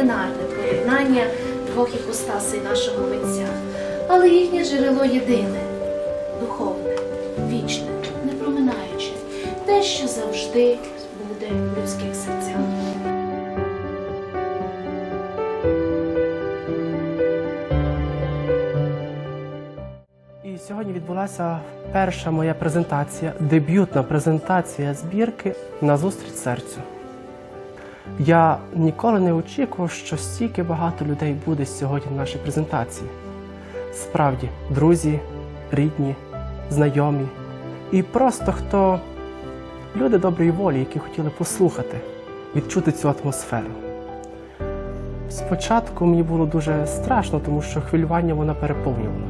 неординарне поєднання двох іпостасей нашого митця, але їхнє джерело єдине, духовне, вічне, не проминаюче, те, що завжди буде в людських серцях. І сьогодні відбулася перша моя презентація, дебютна презентація збірки на зустріч серцю. Я ніколи не очікував, що стільки багато людей буде сьогодні на нашій презентації. Справді, друзі, рідні, знайомі і просто хто люди доброї волі, які хотіли послухати, відчути цю атмосферу. Спочатку мені було дуже страшно, тому що хвилювання вона переповнювала.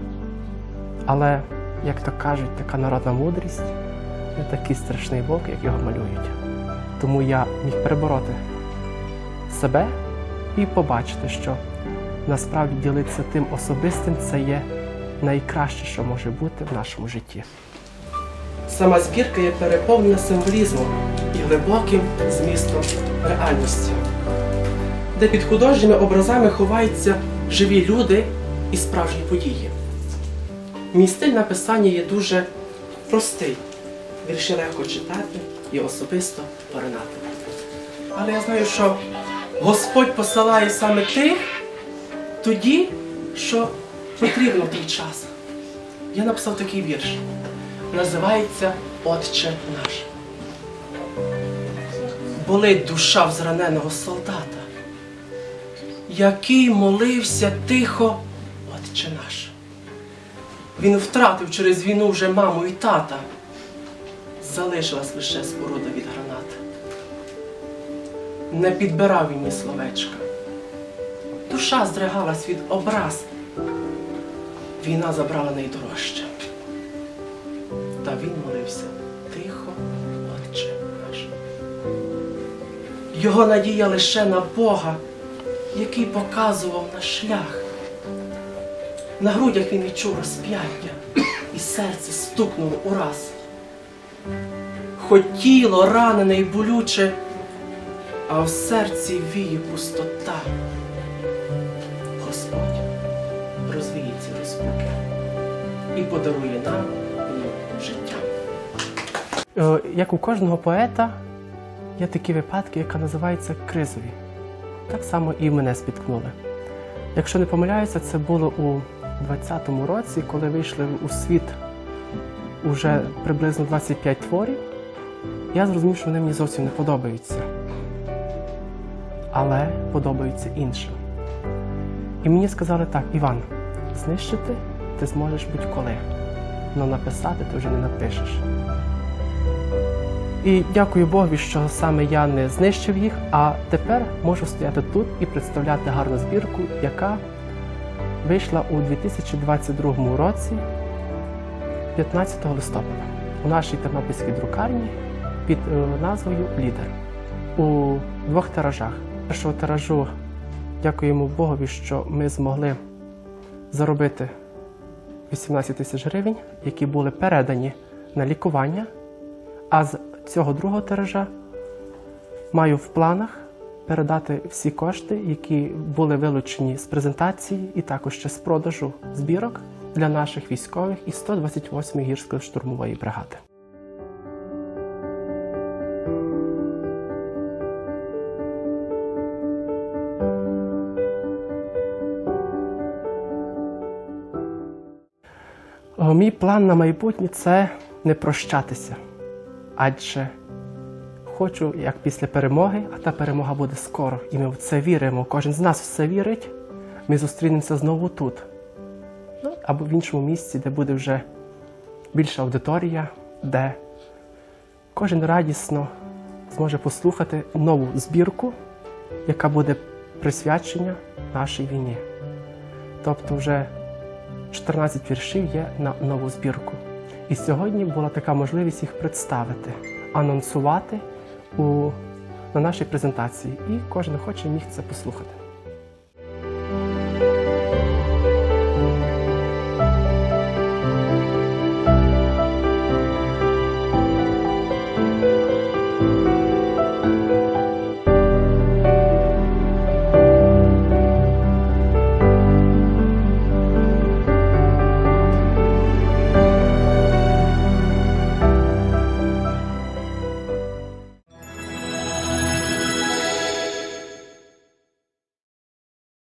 Але, як то кажуть, така народна мудрість не такий страшний вовк, як його малюють. Тому я міг перебороти себе і побачити, що насправді ділитися тим особистим це є найкраще, що може бути в нашому житті. Сама збірка є переповнена символізмом і глибоким змістом реальності, де під художніми образами ховаються живі люди і справжні події. Мій стиль написання є дуже простий. Вірші легко читати і особисто поринати. Але я знаю, що Господь посилає саме тих тоді, що потрібно в той час. Я написав такий вірш. Називається Отче наш. Болить душа взраненого солдата, який молився тихо, Отче наш. Він втратив через війну вже маму і тата. Залишилась лише споруда від гранат. Не підбирав він ні словечка. Душа здригалась від образ. Війна забрала найдорожче. Та він молився тихо, Отче наш. Його надія лише на Бога, який показував наш шлях. На грудях він відчув розп'яття, і серце стукнуло ураз. Хоч тіло ранене і болюче, а в серці віє пустота. Господь розвіє ці розпуки і подарує нам життя. Е, Як у кожного поета, є такі випадки, яка називаються кризові. Так само і мене спіткнули. Якщо не помиляюся, це було у 20-му році, коли вийшли у світ уже приблизно 25 творів. Я зрозумів, що вони мені зовсім не подобаються. Але подобаються іншим. І мені сказали так, Іван, знищити ти зможеш будь-коли, але написати ти вже не напишеш. І дякую Богові, що саме я не знищив їх, а тепер можу стояти тут і представляти гарну збірку, яка вийшла у 2022 році, 15 листопада, у нашій тернопільській друкарні під е, назвою Лідер у двох тиражах. Першого тиражу дякуємо Богові, що ми змогли заробити 18 тисяч гривень, які були передані на лікування. А з цього другого тиража маю в планах передати всі кошти, які були вилучені з презентації і також ще з продажу збірок для наших військових із 128-ї гірської штурмової бригади. Мій план на майбутнє це не прощатися. Адже хочу, як після перемоги, а та перемога буде скоро, і ми в це віримо. Кожен з нас в це вірить. Ми зустрінемося знову тут. Ну, або в іншому місці, де буде вже більша аудиторія, де кожен радісно зможе послухати нову збірку, яка буде присвячення нашій війні. Тобто вже 14 віршів є на нову збірку. І сьогодні була така можливість їх представити, анонсувати у, на нашій презентації. І кожен хоче міг це послухати.